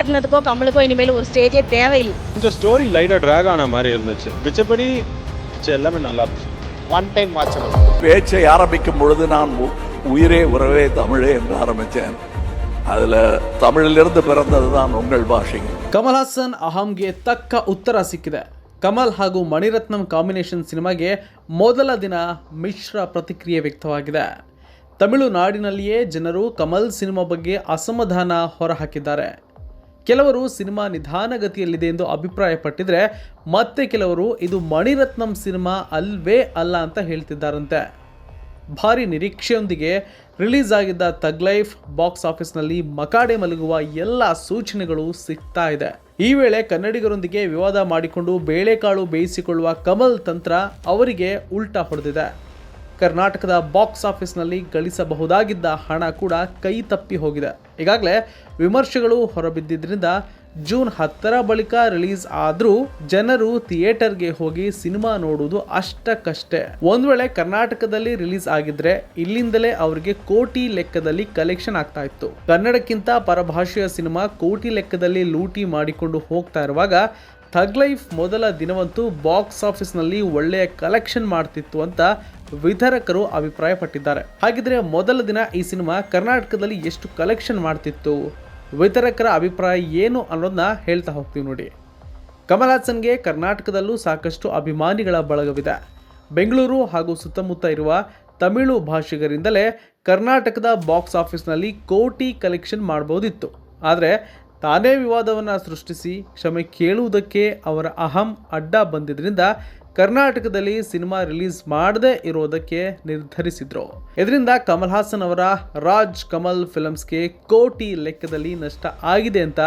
மணிரத்னத்துக்கோ கமலுக்கோ இனிமேல் ஒரு ஸ்டேஜே தேவையில்லை கொஞ்சம் ஸ்டோரி லைட்டாக ட்ராக் ஆன மாதிரி இருந்துச்சு மிச்சப்படி மிச்சம் எல்லாமே நல்லா இருந்துச்சு ஒன் டைம் வாட்சபிள் பேச்சை ஆரம்பிக்கும் பொழுது நான் உ- உயிரே உறவே தமிழே என்று ஆரம்பித்தேன் அதில் தமிழிலிருந்து பிறந்தது தான் உங்கள் பாஷை ಕಮಲ್ ಹಾಸನ್ ಅಹಂಗೆ ತಕ್ಕ ಉತ್ತರ ಸಿಕ್ಕಿದೆ ಕಮಲ್ ಹಾಗೂ ಮಣಿರತ್ನಂ ಕಾಂಬಿನೇಷನ್ ಸಿನಿಮಾಗೆ ಮೊದಲ ದಿನ ಮಿಶ್ರ ಪ್ರತಿಕ್ರಿಯೆ ವ್ಯಕ್ತವಾಗಿದೆ ತಮಿಳುನಾಡಿನಲ್ಲಿಯೇ ಜನರು ಕಮಲ್ ಸಿನಿಮಾ ಬಗ್ಗೆ ಅಸಮಾಧಾನ ಹೊರಹಾಕಿದ್ದಾರೆ ಕೆಲವರು ಸಿನಿಮಾ ನಿಧಾನಗತಿಯಲ್ಲಿದೆ ಎಂದು ಅಭಿಪ್ರಾಯಪಟ್ಟಿದ್ರೆ ಮತ್ತೆ ಕೆಲವರು ಇದು ಮಣಿರತ್ನಂ ಸಿನಿಮಾ ಅಲ್ವೇ ಅಲ್ಲ ಅಂತ ಹೇಳ್ತಿದ್ದಾರಂತೆ. ಭಾರಿ ನಿರೀಕ್ಷೆಯೊಂದಿಗೆ ರಿಲೀಸ್ ಆಗಿದ್ದ ತಗ್ ಲೈಫ್ ಬಾಕ್ಸ್ ಆಫೀಸ್ನಲ್ಲಿ ಮಕಾಡೆ ಮಲಗುವ ಎಲ್ಲ ಸೂಚನೆಗಳು ಸಿಗ್ತಾ ಇದೆ. ಈ ವೇಳೆ ಕನ್ನಡಿಗರೊಂದಿಗೆ ವಿವಾದ ಮಾಡಿಕೊಂಡು ಬೇಳೆಕಾಳು ಬೇಯಿಸಿಕೊಳ್ಳುವ ಕಮಲ್ ತಂತ್ರ ಅವರಿಗೆ ಉಲ್ಟಾ ಹೊಡೆದಿದೆ. ಕರ್ನಾಟಕದ ಬಾಕ್ಸ್ ಆಫೀಸ್ನಲ್ಲಿ ಗಳಿಸಬಹುದಾಗಿದ್ದ ಹಣ ಕೂಡ ಕೈ ತಪ್ಪಿ ಹೋಗಿದೆ. ಈಗಾಗಲೇ ವಿಮರ್ಶೆಗಳು ಹೊರಬಿದ್ದಿದ್ದರಿಂದ ಜೂನ್ ಹತ್ತರ ಬಳಿಕ ರಿಲೀಸ್ ಆದರೂ ಜನರು ಥಿಯೇಟರ್ಗೆ ಹೋಗಿ ಸಿನಿಮಾ ನೋಡುವುದು ಅಷ್ಟಕ್ಕಷ್ಟೇ. ಒಂದು ವೇಳೆ ಕರ್ನಾಟಕದಲ್ಲಿ ರಿಲೀಸ್ ಆಗಿದ್ರೆ ಇಲ್ಲಿಂದಲೇ ಅವರಿಗೆ ಕೋಟಿ ಲೆಕ್ಕದಲ್ಲಿ ಕಲೆಕ್ಷನ್ ಆಗ್ತಾ ಇತ್ತು. ಕನ್ನಡಕ್ಕಿಂತ ಪರಭಾಷೆಯ ಸಿನಿಮಾ ಕೋಟಿ ಲೆಕ್ಕದಲ್ಲಿ ಲೂಟಿ ಮಾಡಿಕೊಂಡು ಹೋಗ್ತಾ ಇರುವಾಗ ಥಗ್ ಲೈಫ್ ಮೊದಲ ದಿನವಂತೂ ಬಾಕ್ಸ್ ಆಫೀಸ್ನಲ್ಲಿ ಒಳ್ಳೆಯ ಕಲೆಕ್ಷನ್ ಮಾಡ್ತಿತ್ತು ಅಂತ ವಿತರಕರು ಅಭಿಪ್ರಾಯಪಟ್ಟಿದ್ದಾರೆ. ಹಾಗಿದ್ರೆ ಮೊದಲ ದಿನ ಈ ಸಿನಿಮಾ ಕರ್ನಾಟಕದಲ್ಲಿ ಎಷ್ಟು ಕಲೆಕ್ಷನ್ ಮಾಡ್ತಿತ್ತು? ವಿತರಕರ ಅಭಿಪ್ರಾಯ ಏನು ಅನ್ನೋದನ್ನ ಹೇಳ್ತಾ ಹೋಗ್ತೀವಿ ನೋಡಿ. ಕಮಲ್ ಹಾಸನ್ಗೆ ಕರ್ನಾಟಕದಲ್ಲೂ ಸಾಕಷ್ಟು ಅಭಿಮಾನಿಗಳ ಬಳಗವಿದೆ. ಬೆಂಗಳೂರು ಹಾಗೂ ಸುತ್ತಮುತ್ತ ಇರುವ ತಮಿಳು ಭಾಷಿಗರಿಂದಲೇ ಕರ್ನಾಟಕದ ಬಾಕ್ಸ್ ಆಫೀಸ್ನಲ್ಲಿ ಕೋಟಿ ಕಲೆಕ್ಷನ್ ಮಾಡ್ಬೋದಿತ್ತು. ಆದರೆ ತಾನೇ ವಿವಾದವನ್ನು ಸೃಷ್ಟಿಸಿ ಕ್ಷಮೆ ಕೇಳುವುದಕ್ಕೆ ಅವರ ಅಹಂ ಅಡ್ಡ ಬಂದಿದ್ದರಿಂದ ಕರ್ನಾಟಕದಲ್ಲಿ ಸಿನಿಮಾ ರಿಲೀಸ್ ಮಾಡದೇ ಇರೋದಕ್ಕೆ ನಿರ್ಧರಿಸಿದ್ರು. ಇದರಿಂದ ಕಮಲ್ ಹಾಸನ್ ಅವರ ರಾಜ್ ಕಮಲ್ ಫಿಲಮ್ಸ್ಗೆ ಕೋಟಿ ಲೆಕ್ಕದಲ್ಲಿ ನಷ್ಟ ಆಗಿದೆ ಅಂತ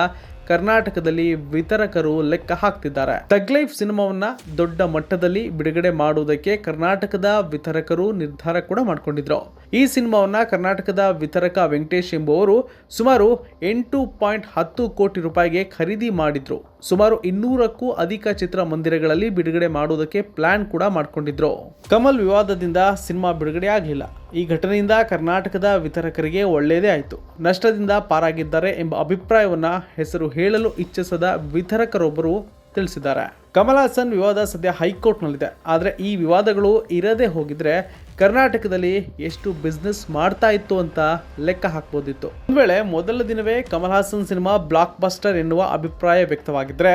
ಕರ್ನಾಟಕದಲ್ಲಿ ವಿತರಕರು ಲೆಕ್ಕ ಹಾಕ್ತಿದ್ದಾರೆ. ತಗ್ಲೈಫ್ ಸಿನಿಮಾವನ್ನ ದೊಡ್ಡ ಮಟ್ಟದಲ್ಲಿ ಬಿಡುಗಡೆ ಮಾಡುವುದಕ್ಕೆ ಕರ್ನಾಟಕದ ವಿತರಕರು ನಿರ್ಧಾರ ಕೂಡ ಮಾಡ್ಕೊಂಡಿದ್ರು. ಈ ಸಿನಿಮಾವನ್ನು ಕರ್ನಾಟಕದ ವಿತರಕ ವೆಂಕಟೇಶ್ ಎಂಬುವರು ಸುಮಾರು ಎಂಟು ಪಾಯಿಂಟ್ ಹತ್ತು ಕೋಟಿ ರೂಪಾಯಿಗೆ ಖರೀದಿ ಮಾಡಿದ್ರು. ಸುಮಾರು ಇನ್ನೂರಕ್ಕೂ ಅಧಿಕ ಚಿತ್ರಮಂದಿರಗಳಲ್ಲಿ ಬಿಡುಗಡೆ ಮಾಡುವುದಕ್ಕೆ ಪ್ಲಾನ್ ಕೂಡ ಮಾಡಿಕೊಂಡಿದ್ರು. ಕಮಲ್ ವಿವಾದದಿಂದ ಸಿನಿಮಾ ಬಿಡುಗಡೆ ಆಗಲಿಲ್ಲ. ಈ ಘಟನೆಯಿಂದ ಕರ್ನಾಟಕದ ವಿತರಕರಿಗೆ ಒಳ್ಳೆಯದೇ ಆಯಿತು. ನಷ್ಟದಿಂದ ಪಾರಾಗಿದ್ದಾರೆ ಎಂಬ ಅಭಿಪ್ರಾಯವನ್ನು ಹೆಸರು ಹೇಳಲು ಇಚ್ಛಿಸದ ವಿತರಕರೊಬ್ಬರು ತಿಳಿಸಿದ್ದಾರೆ. ಕಮಲ್ ಹಾಸನ್ ವಿವಾದ ಸದ್ಯ ಹೈಕೋರ್ಟ್ನಲ್ಲಿದೆ. ಆದರೆ ಈ ವಿವಾದಗಳು ಇರದೇ ಹೋಗಿದ್ರೆ ಕರ್ನಾಟಕದಲ್ಲಿ ಎಷ್ಟು ಬಿಸ್ನೆಸ್ ಮಾಡ್ತಾ ಇತ್ತು ಅಂತ ಲೆಕ್ಕ ಹಾಕ್ಬೋದಿತ್ತು. ಒಂದು ವೇಳೆ ಮೊದಲ ದಿನವೇ Kamal Haasan cinema blockbuster ಎನ್ನುವ ಅಭಿಪ್ರಾಯ ವ್ಯಕ್ತವಾಗಿದ್ರೆ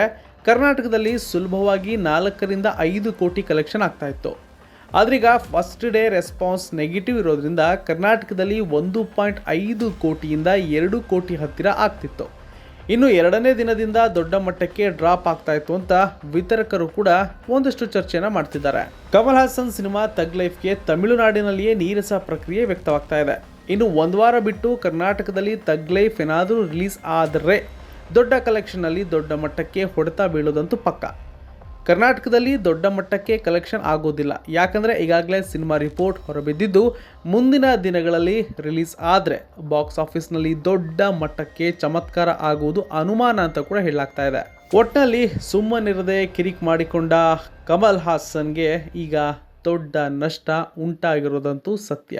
ಕರ್ನಾಟಕದಲ್ಲಿ ಸುಲಭವಾಗಿ ನಾಲ್ಕರಿಂದ ಐದು ಕೋಟಿ ಕಲೆಕ್ಷನ್ ಆಗ್ತಾ ಇತ್ತು. ಆದ್ರೀಗ ಫಸ್ಟ್ ಡೇ ರೆಸ್ಪಾನ್ಸ್ ನೆಗೆಟಿವ್ ಇರೋದ್ರಿಂದ ಕರ್ನಾಟಕದಲ್ಲಿ ಒಂದು ಪಾಯಿಂಟ್ ಐದು ಕೋಟಿಯಿಂದ ಎರಡು ಕೋಟಿ ಹತ್ತಿರ ಆಗ್ತಿತ್ತು. ಇನ್ನು ಎರಡನೇ ದಿನದಿಂದ ದೊಡ್ಡ ಮಟ್ಟಕ್ಕೆ ಡ್ರಾಪ್ ಆಗ್ತಾ ಇತ್ತು ಅಂತ ವಿತರಕರು ಕೂಡ ಒಂದಷ್ಟು ಚರ್ಚೆನ ಮಾಡ್ತಿದ್ದಾರೆ. ಕಮಲ್ ಹಾಸನ್ ಸಿನಿಮಾ ತಗ್ ಲೈಫ್ಗೆ ತಮಿಳುನಾಡಿನಲ್ಲಿಯೇ ನೀರಸ ಪ್ರಕ್ರಿಯೆ ವ್ಯಕ್ತವಾಗ್ತಾ ಇದೆ. ಇನ್ನು ಒಂದು ವಾರ ಬಿಟ್ಟು ಕರ್ನಾಟಕದಲ್ಲಿ ತಗ್ ಲೈಫ್ ಏನಾದರೂ ರಿಲೀಸ್ ಆದರೆ ದೊಡ್ಡ ಕಲೆಕ್ಷನ್ನಲ್ಲಿ ದೊಡ್ಡ ಮಟ್ಟಕ್ಕೆ ಹೊಡೆತ ಬೀಳೋದಂತೂ ಪಕ್ಕ. ಕರ್ನಾಟಕದಲ್ಲಿ ದೊಡ್ಡ ಮಟ್ಟಕ್ಕೆ ಕಲೆಕ್ಷನ್ ಆಗೋದಿಲ್ಲ. ಯಾಕಂದರೆ ಈಗಾಗಲೇ ಸಿನಿಮಾ ರಿಪೋರ್ಟ್ ಹೊರಬಿದ್ದಿದ್ದು ಮುಂದಿನ ದಿನಗಳಲ್ಲಿ ರಿಲೀಸ್ ಆದರೆ ಬಾಕ್ಸ್ ಆಫೀಸ್ನಲ್ಲಿ ದೊಡ್ಡ ಮಟ್ಟಕ್ಕೆ ಚಮತ್ಕಾರ ಆಗುವುದು ಅನುಮಾನ ಅಂತ ಕೂಡ ಹೇಳಲಾಗ್ತಾ ಇದೆ. ಒಟ್ಟಿನಲ್ಲಿ ಸುಮ್ಮನಿರದೆ ಕಿರಿಕ್ ಮಾಡಿಕೊಂಡ ಕಮಲ್ ಹಾಸನ್ಗೆ ಈಗ ದೊಡ್ಡ ನಷ್ಟ ಉಂಟಾಗಿರೋದಂತೂ ಸತ್ಯ.